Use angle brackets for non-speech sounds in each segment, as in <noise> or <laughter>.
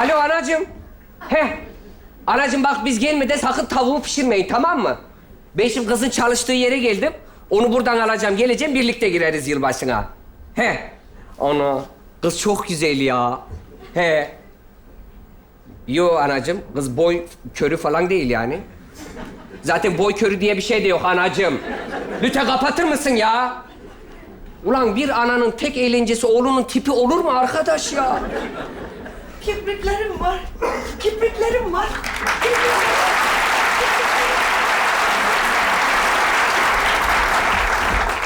Alo anacığım. He. Anacığım bak biz gelmeden sakın tavuğu pişirmeyin tamam mı? Ben şimdi kızın çalıştığı yere geldim. Onu buradan alacağım, geleceğim birlikte gireriz yılbaşına. He. Ana. Kız çok güzel ya. He. Yo anacığım, kız boy körü falan değil yani. Zaten boy körü diye bir şey de yok anacığım. Lütfen kapatır mısın ya? Ulan bir ananın tek eğlencesi oğlunun tipi olur mu arkadaş ya? Kibriklerim var. Kibriklerim var.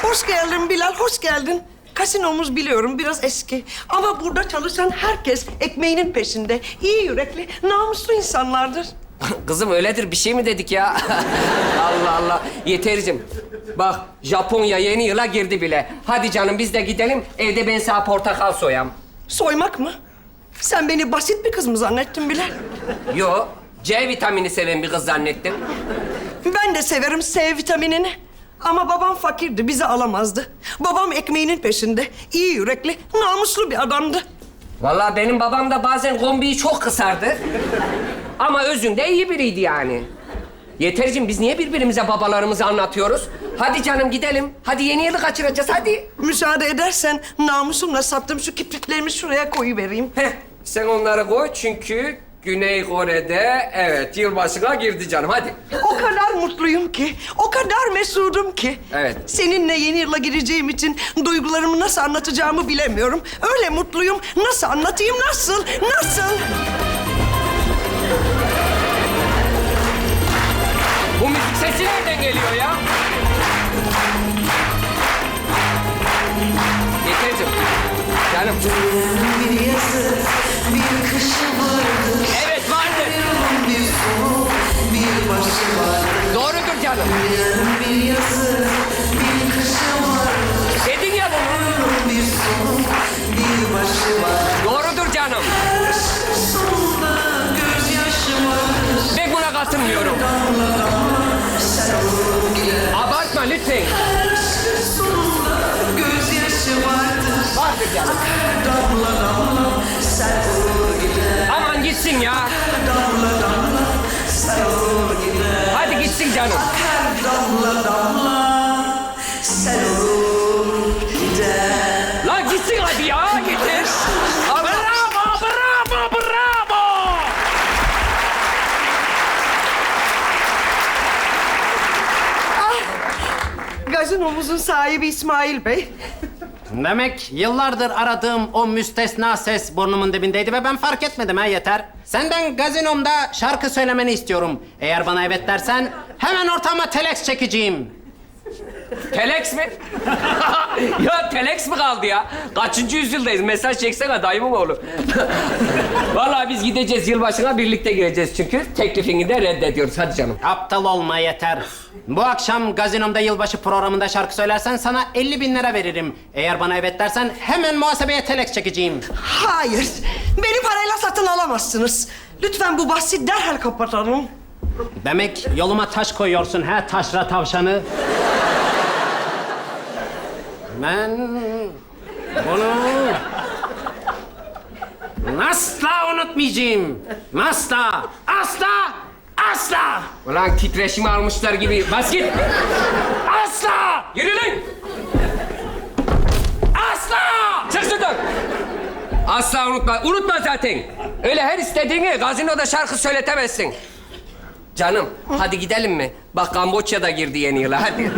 Hoş geldin Bilal, hoş geldin. Kasinomuz biliyorum biraz eski. Ama burada çalışan herkes ekmeğinin peşinde. İyi yürekli, namuslu insanlardır. <coughs> Kızım öyledir bir şey mi dedik ya? <laughs> Allah Allah. Yetericim. Bak Japonya yeni yıla girdi bile. Hadi canım biz de gidelim. Evde ben sana portakal soyam. Soymak mı? Sen beni basit bir kız mı zannettin Bilal? Yo. C vitamini seven bir kız zannettim. Ben de severim C vitaminini. Ama babam fakirdi, bizi alamazdı. Babam ekmeğinin peşinde. iyi yürekli, namuslu bir adamdı. Vallahi benim babam da bazen kombiyi çok kısardı. Ama özünde iyi biriydi yani. Yetericim biz niye birbirimize babalarımızı anlatıyoruz? Hadi canım gidelim. Hadi yeni yılı kaçıracağız hadi. Müsaade edersen namusumla sattım şu kipriklerimi şuraya koyuvereyim. Heh, sen onları koy çünkü Güney Kore'de evet yılbaşına girdi canım hadi. O kadar mutluyum ki, o kadar mesudum ki. Evet. Seninle yeni yıla gireceğim için duygularımı nasıl anlatacağımı bilemiyorum. Öyle mutluyum. Nasıl anlatayım, nasıl, nasıl? Sesi nereden geliyor ya? Yetercim. Canım. Bir yazı, bir kışı vardı. Evet vardı. Bir sonu, bir başı vardı. Doğrudur canım. Bir yazı, bir kışı vardı. Dedin ya bunu. Bir sonu, bir başı vardı. Doğrudur canım. Sonunda gözyaşı vardı. Ben buna katılmıyorum. Abartma lütfen. Sonunda gözyaşı vardı. Vardır canım. Damla damla sen vur gider. Aman gitsin ya. Damla damla sen vur gider. Hadi gitsin canım. Her Gazinomuzun sahibi İsmail Bey. Demek yıllardır aradığım o müstesna ses burnumun dibindeydi ve ben fark etmedim ha yeter. Senden gazinomda şarkı söylemeni istiyorum. Eğer bana evet dersen hemen ortama telex çekeceğim. Telex mi? <laughs> ya telex mi kaldı ya? Kaçıncı yüzyıldayız? Mesaj çeksene dayımın oğlu. <laughs> Vallahi biz gideceğiz yılbaşına birlikte gireceğiz çünkü teklifini de reddediyoruz. Hadi canım. Aptal olma yeter. Bu akşam gazinomda yılbaşı programında şarkı söylersen sana 50 bin lira veririm. Eğer bana evet dersen hemen muhasebeye telex çekeceğim. Hayır, beni parayla satın alamazsınız. Lütfen bu bahsi derhal kapatalım. Demek yoluma taş koyuyorsun ha taşra tavşanı. Ben bunu asla unutmayacağım. Asla, asla, asla, Ulan titreşimi almışlar gibi. Bas git. asla, Yürü lan. asla. Çık şuradan. Asla unutma. Unutma zaten. Öyle her istediğini gazinoda şarkı söyletemezsin. Canım, hadi gidelim mi? Bak Kamboçya da girdi yeni yıla, hadi.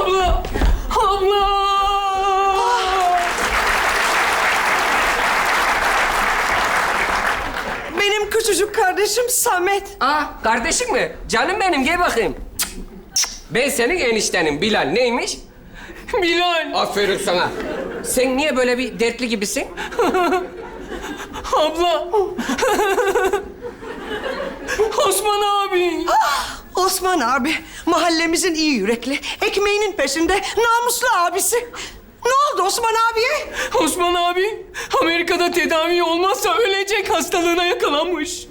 abla! Abla! Benim küçücük kardeşim Samet. Aa, kardeşim mi? Canım benim, gel bakayım. Ben senin eniştenim, Bilal. Neymiş? Bilal. Aferin sana. Sen niye böyle bir dertli gibisin? Abla. Osman abi. Osman abi, mahallemizin iyi yürekli, ekmeğinin peşinde, namuslu abisi. Ne oldu Osman abiye? Osman abi Amerika'da tedavi olmazsa ölecek hastalığına yakalanmış.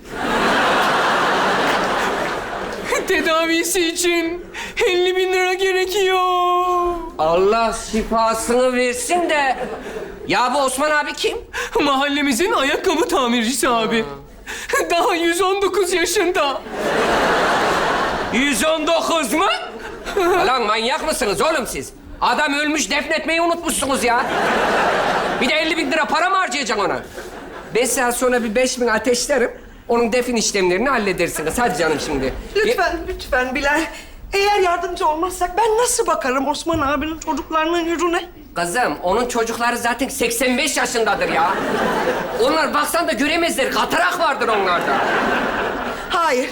Tedavisi için 50 bin lira gerekiyor. Allah şifasını versin de... Ya bu Osman abi kim? Mahallemizin ayakkabı tamircisi abi. Daha 119 yaşında. 119 mu? Lan manyak mısınız oğlum siz? Adam ölmüş defnetmeyi unutmuşsunuz ya. Bir de 50 bin lira para mı harcayacaksın ona? Beş saat sonra bir beş bin ateşlerim. Onun defin işlemlerini halledersiniz. Hadi canım şimdi. Lütfen, lütfen Bilal. Eğer yardımcı olmazsak ben nasıl bakarım Osman abinin çocuklarının yüzüne? Kızım, onun çocukları zaten 85 yaşındadır ya. Onlar baksan da göremezler. Katarak vardır onlarda. Hayır.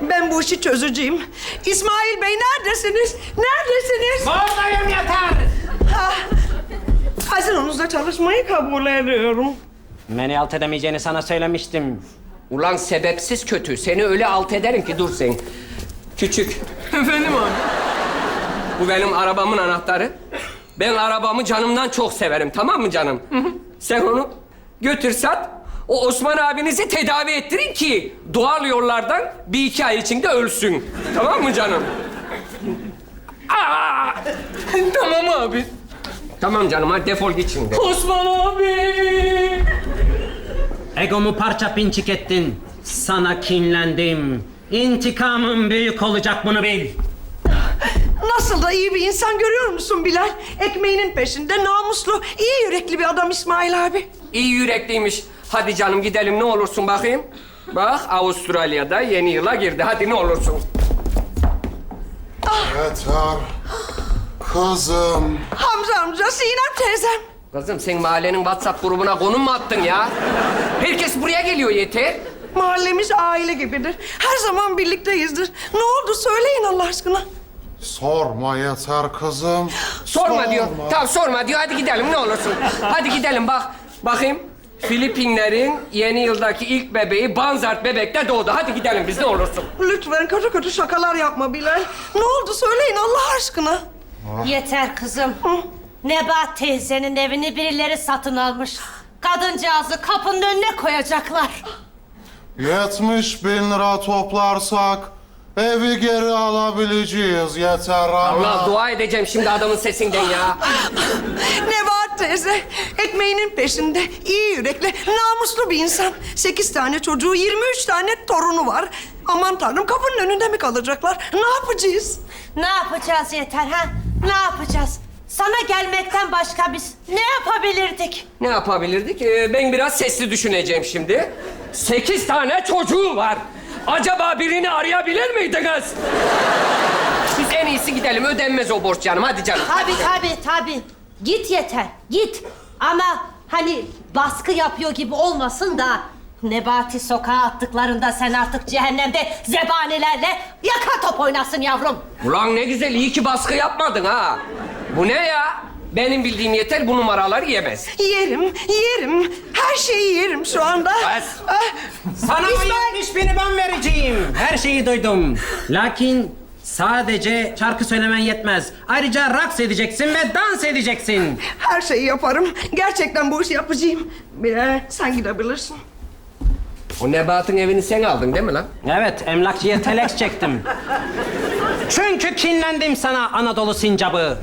Ben bu işi çözeceğim. İsmail Bey neredesiniz? Neredesiniz? Buradayım yeter. Ha, Hazinonuzda çalışmayı kabul ediyorum. Beni alt edemeyeceğini sana söylemiştim. Ulan sebepsiz kötü. Seni öyle alt ederim ki dur sen. Küçük. Efendim abi. Bu benim arabamın anahtarı. Ben arabamı canımdan çok severim. Tamam mı canım? Sen onu götür sat. O Osman abinizi tedavi ettirin ki doğal yollardan bir iki ay içinde ölsün. Tamam mı canım? Aa! tamam abi. Tamam canım hadi defol git şimdi. Osman abi. Egomu parça pinçik ettin. Sana kinlendim. İntikamım büyük olacak bunu bil. Nasıl da iyi bir insan görüyor musun Bilal? Ekmeğinin peşinde namuslu, iyi yürekli bir adam İsmail abi. İyi yürekliymiş. Hadi canım gidelim ne olursun bakayım. Bak Avustralya'da yeni yıla girdi. Hadi ne olursun. Yeter. Kızım. Hamza amca, Sinem teyzem. Kızım sen mahallenin WhatsApp grubuna konum mu attın ya? Herkes buraya geliyor yeter. Mahallemiz aile gibidir. Her zaman birlikteyizdir. Ne oldu söyleyin Allah aşkına. Sorma yeter kızım. Sorma diyor. Tamam sorma diyor. Hadi gidelim ne olursun. Hadi gidelim bak. Bakayım. Filipinlerin yeni yıldaki ilk bebeği Banzart bebekte doğdu. Hadi gidelim biz ne olursun. Lütfen kötü kötü şakalar yapma Bilal. Ne oldu söyleyin Allah aşkına. Yeter kızım. Nebat teyzenin evini birileri satın almış. Kadıncağızı kapının önüne koyacaklar. 70 bin lira toplarsak evi geri alabileceğiz yeter ama. Allah dua edeceğim şimdi adamın sesinden ya. <laughs> Nebahat teyze ekmeğinin peşinde, iyi yürekli, namuslu bir insan. Sekiz tane çocuğu, 23 tane torunu var. Aman tanrım kapının önünde mi kalacaklar? Ne yapacağız? Ne yapacağız yeter ha? Ne yapacağız? Sana gelmekten başka biz ne yapabilirdik? Ne yapabilirdik? Ee, ben biraz sesli düşüneceğim şimdi. Sekiz tane çocuğu var. Acaba birini arayabilir miydiniz? Biz en iyisi gidelim. Ödenmez o borç canım. Hadi canım. Tabii tabii tabii. Git yeter, git. Ama hani baskı yapıyor gibi olmasın da... Nebati sokağa attıklarında sen artık cehennemde zebanilerle yaka top oynasın yavrum. Ulan ne güzel. iyi ki baskı yapmadın ha. Bu ne ya? Benim bildiğim yeter bu numaraları yemez. Yerim, yerim. Her şeyi yerim şu anda. Bas. Ah, Sana İsmail- 70 bini ben vereceğim. Her şeyi duydum. Lakin sadece şarkı söylemen yetmez. Ayrıca raks edeceksin ve dans edeceksin. Her şeyi yaparım. Gerçekten bu işi yapacağım. Bilal sen gidebilirsin. O Nebat'ın evini sen aldın değil mi lan? Evet, emlakçıya telex çektim. Çünkü kinlendim sana Anadolu sincabı.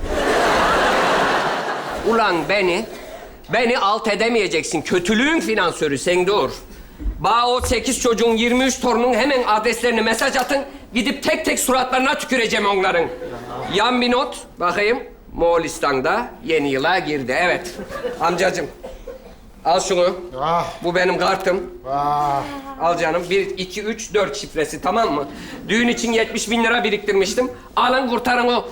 Ulan beni, beni alt edemeyeceksin. Kötülüğün finansörü sen dur. Bana o sekiz çocuğun 23 torunun hemen adreslerini mesaj atın. Gidip tek tek suratlarına tüküreceğim onların. Yan bir not, bakayım. Moğolistan'da yeni yıla girdi. Evet. Amcacığım, al şunu. Ah, Bu benim kartım. ah. Al canım. Bir, iki, üç, dört şifresi tamam mı? Düğün için 70 bin lira biriktirmiştim. Alın kurtarın o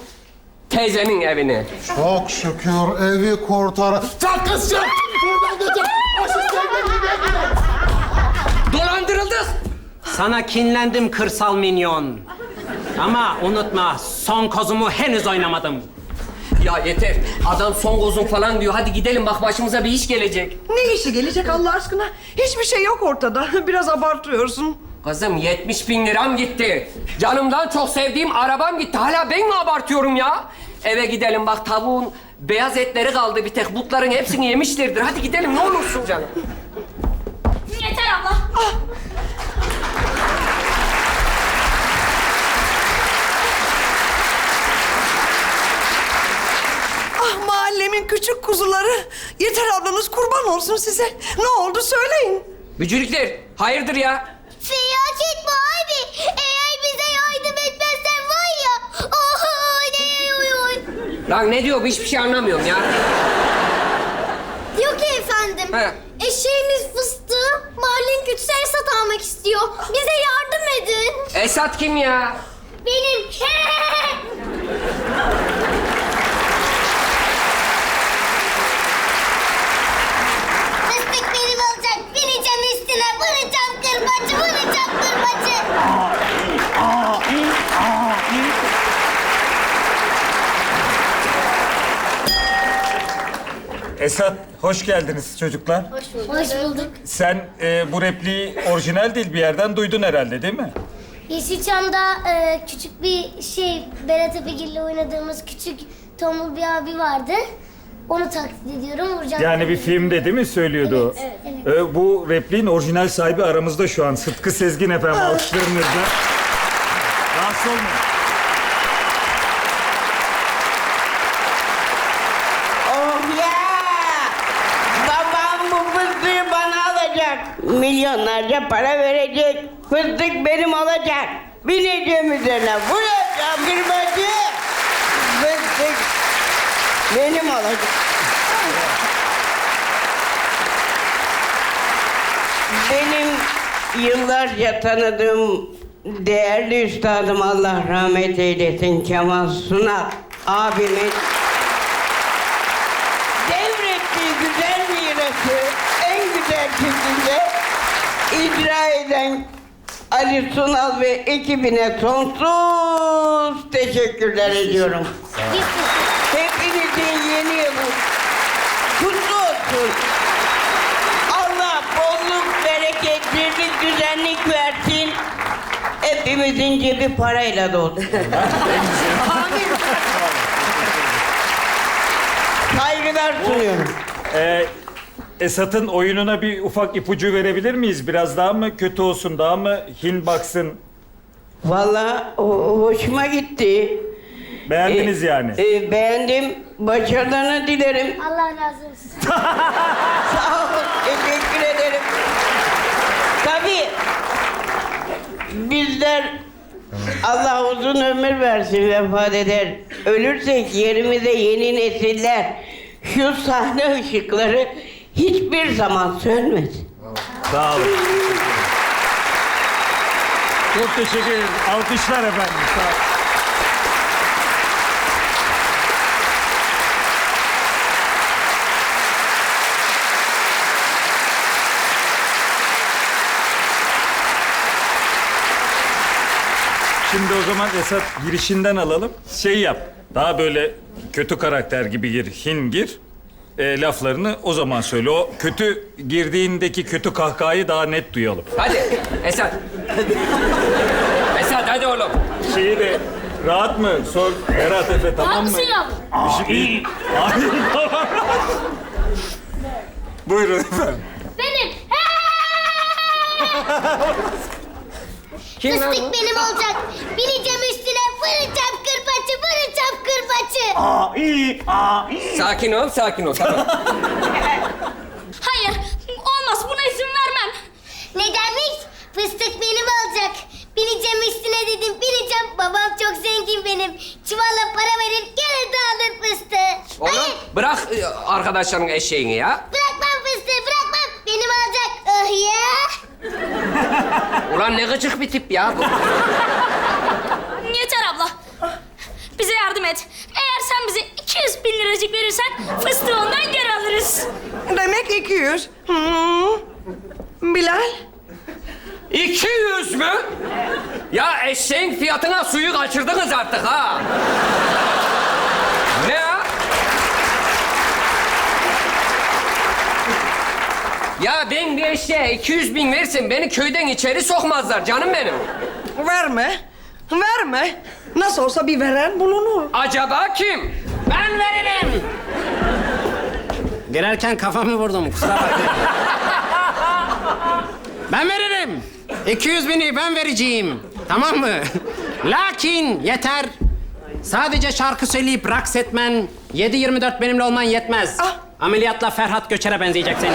teyzenin evini. Çok şükür evi kurtar. Çak kız çak! Buradan geçin. Sana kinlendim kırsal minyon. Ama unutma, son kozumu henüz oynamadım. Ya yeter. Adam son gozun falan diyor. Hadi gidelim bak başımıza bir iş gelecek. Ne işi gelecek Allah aşkına? Hiçbir şey yok ortada. <laughs> Biraz abartıyorsun. Kızım 70 bin liram gitti. Canımdan çok sevdiğim arabam gitti. Hala ben mi abartıyorum ya? Eve gidelim bak tavuğun beyaz etleri kaldı bir tek. Butların hepsini yemişlerdir. Hadi gidelim ne olursun canım. Yeter abla. Küçük kuzuları. Yeter ablanız kurban olsun size. Ne oldu söyleyin. Bücürükler, hayırdır ya? Feyaket mi abi? Eğer bize yardım etmezsen var ya. Oh, ne oy oy. Lan ne diyor bu hiçbir şey anlamıyorum ya. Diyor ki efendim. He. Eşeğimiz fıstığı mahallenin kötüsü Esat almak istiyor. Bize yardım edin. Esat kim ya? Benim. <laughs> Fıstık benim olacak. Bineceğim üstüne. Vuracağım kırbacı. Vuracağım kırbacı. Esat, hoş geldiniz çocuklar. Hoş bulduk. Sen e, bu repliği orijinal değil bir yerden duydun herhalde değil mi? Yeşilçam'da e, küçük bir şey, Berat Epegil'le oynadığımız küçük tombul bir abi vardı. Onu taklit ediyorum, vuracağım. Yani bir filmde değil mi söylüyordu? Evet, E, bu repliğin orijinal sahibi aramızda şu an. Sıtkı Sezgin efendim alkışlarınızla. Rahatsız olmayın. Oh ya! Babam bu fıstığı bana alacak. Milyonlarca para verecek. Fıstık benim olacak. Bineceğim üzerine. Vuracağım bir bacı. Fıstık benim olacak. Benim yıllarca tanıdığım değerli üstadım Allah rahmet eylesin Kemal Sunal abimin devrettiği güzel mirası en güzel şekilde icra eden Ali Sunal ve ekibine sonsuz teşekkürler ediyorum. Hepinizin yeni yılı kutlu olsun. Allah bolluk, bereket, birlik, düzenlik versin. Hepimizin cebi parayla dolsun. <laughs> Saygılar sunuyorum. E, Esat'ın oyununa bir ufak ipucu verebilir miyiz? Biraz daha mı kötü olsun, daha mı hin baksın? Vallahi ho- hoşuma gitti. Beğendiniz Ee, yani. e, beğendim. Başarılarını dilerim. Allah razı olsun. <laughs> Sağ olun. Teşekkür ederim. Tabii bizler Allah uzun ömür versin vefat eder. Ölürsek yerimize yeni nesiller şu sahne ışıkları hiçbir zaman sönmesin. Sağ olun. Çok teşekkür ederim. Alkışlar efendim. Sağ olun. Şimdi o zaman Esat girişinden alalım. Şey yap. Daha böyle kötü karakter gibi gir, hin gir. E, laflarını o zaman söyle. O kötü girdiğindeki kötü kahkahayı daha net duyalım. Hadi Esat. Esat hadi oğlum. Şeyi de rahat mı? Sor Berat Efe tamam mı? Haklısın abi. Şimdi... Hayır, tamam. Buyurun efendim. Benim. <laughs> Kim lan Fıstık bu? benim olacak. Bineceğim üstüne. Vuracağım kırbaçı. Vuracağım kırbaçı. Sakin ol, sakin ol. Tamam. <laughs> Hayır. Olmaz. Buna izin vermem. Nedenmiş? Fıstık benim olacak. Bineceğim üstüne dedim. Bineceğim. Babam çok zengin benim. Çuvalla para verir. Gene de alır fıstığı. Oğlum Hayır. bırak e, arkadaşların eşeğini ya. Bırakmam fıstığı. Bırakmam. Benim olacak. Oh ya. Ulan ne gıcık bir tip ya bu. Yeter abla. Bize yardım et. Eğer sen bize 200 bin liracık verirsen fıstığı ondan geri alırız. Demek 200. Hmm. Bilal. 200 mü? Ya eşeğin fiyatına suyu kaçırdınız artık ha. ne ya? Ya ben bir eşeğe 200 bin versin beni köyden içeri sokmazlar canım benim. Verme. Verme. Nasıl olsa bir veren bulunur. Acaba kim? Ben veririm. Girerken kafamı vurdum. Kusura bakmayın. ben veririm. 200 bini ben vereceğim. Tamam mı? Lakin yeter Sadece şarkı söyleyip raks etmen, 7-24 benimle olman yetmez. Ah. Ameliyatla Ferhat Göçer'e benzeyeceksin.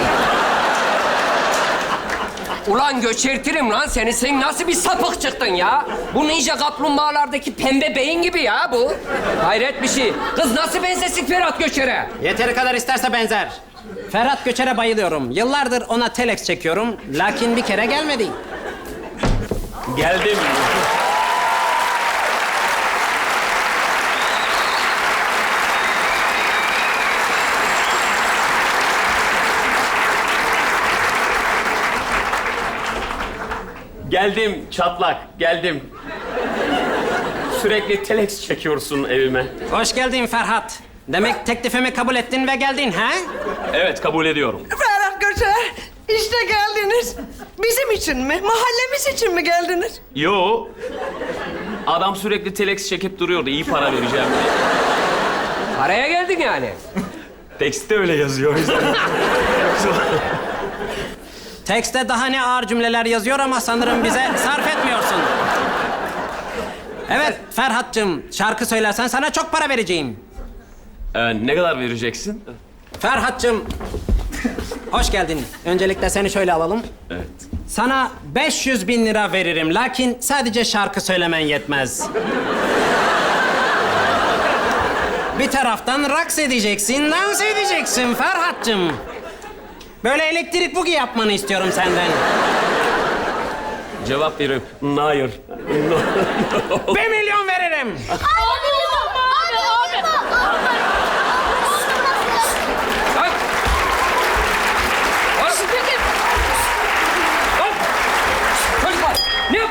Ulan göçertirim lan seni. Sen nasıl bir sapık çıktın ya? Bu ninja kaplumbağalardaki pembe beyin gibi ya bu. Hayret bir şey. Kız nasıl benzesin Ferhat Göçer'e? Yeteri kadar isterse benzer. Ferhat Göçer'e bayılıyorum. Yıllardır ona telex çekiyorum. Lakin bir kere gelmedi. Geldim. Geldim çatlak, geldim. Sürekli telex çekiyorsun evime. Hoş geldin Ferhat. Demek teklifimi kabul ettin ve geldin ha? Evet, kabul ediyorum. Ferhat Göçer, işte geldiniz. Bizim için mi? Mahallemiz için mi geldiniz? Yo. Adam sürekli telex çekip duruyordu. iyi para vereceğim diye. Paraya geldin yani. Tekste öyle yazıyor o yüzden. <laughs> Tekste daha ne ağır cümleler yazıyor ama sanırım bize <laughs> sarf etmiyorsun. Evet Ferhat'cığım şarkı söylersen sana çok para vereceğim. Ee, ne kadar vereceksin? Ferhat'cığım hoş geldin. Öncelikle seni şöyle alalım. Evet. Sana 500 bin lira veririm lakin sadece şarkı söylemen yetmez. Bir taraftan raks edeceksin, dans edeceksin Ferhat'cığım. Böyle elektrik bugi yapmanı istiyorum senden. Cevap veriyorum. Hayır. <laughs> Bir milyon veririm. Abi, abi, abi. Lan! Lan! Lan! Çocuklar, ne yap?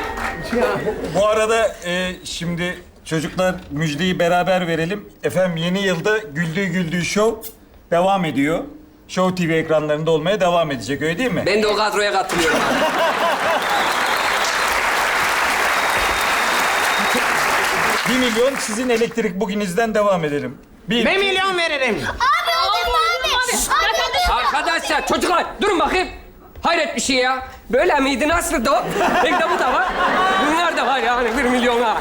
Bu arada e, şimdi çocuklar müjdeyi beraber verelim. Efendim yeni yılda Güldüğü Güldüğü Show devam ediyor. Show TV ekranlarında olmaya devam edecek öyle değil mi? Ben de o kadroya katılıyorum. Bir milyon sizin elektrik buginizden devam edelim. Bir, Bir milyon veririm. Abi öldüm abi. Arkadaşlar, çocuklar durun bakayım. Hayret bir şey ya. Böyle miydi? Nasıldı o? Pek de bu da var. Bunlar da var yani bir milyona.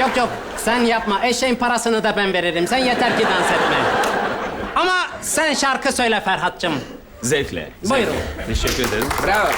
Yok yok sen yapma. Eşeğin parasını da ben veririm. Sen yeter ki dans etme. Sen şarkı söyle Ferhat'cığım. Zevkle. Buyurun. zevkle. Teşekkür ederim. Bravo.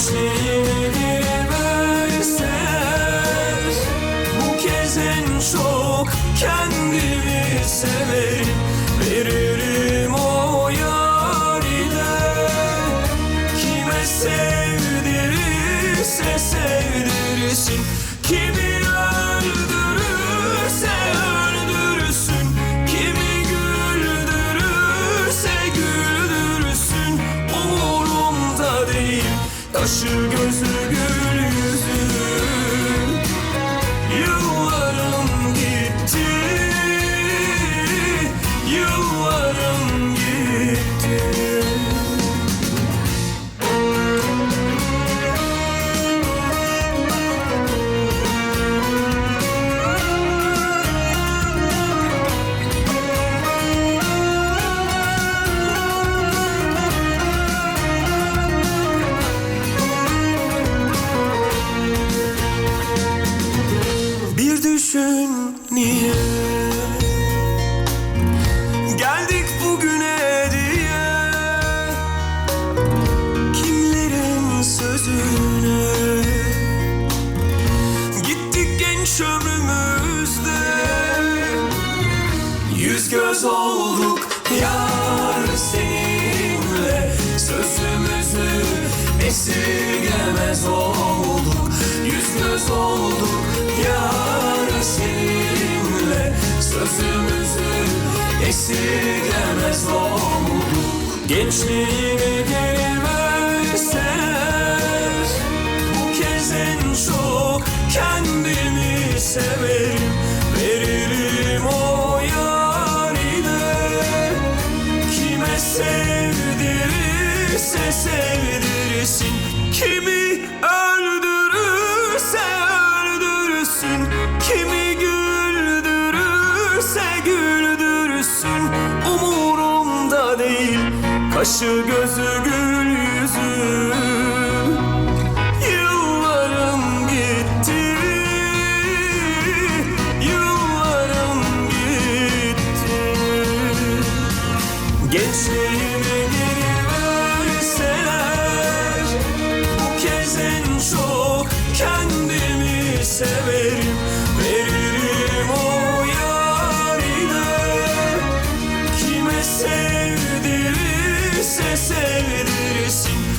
esquecer. Yıllarım gitti Göz olduk yar seninle. Sözümüzü esirgemez olduk Yüz göz olduk yar seninle. Sözümüzü esirgemez olduk. Gençliğini geri verseler Bu kez en çok kendimi severim sevdirsin Kimi öldürürse öldürsün Kimi güldürürse güldürsün Umurumda değil. Kaşı gözü gül çevirirsin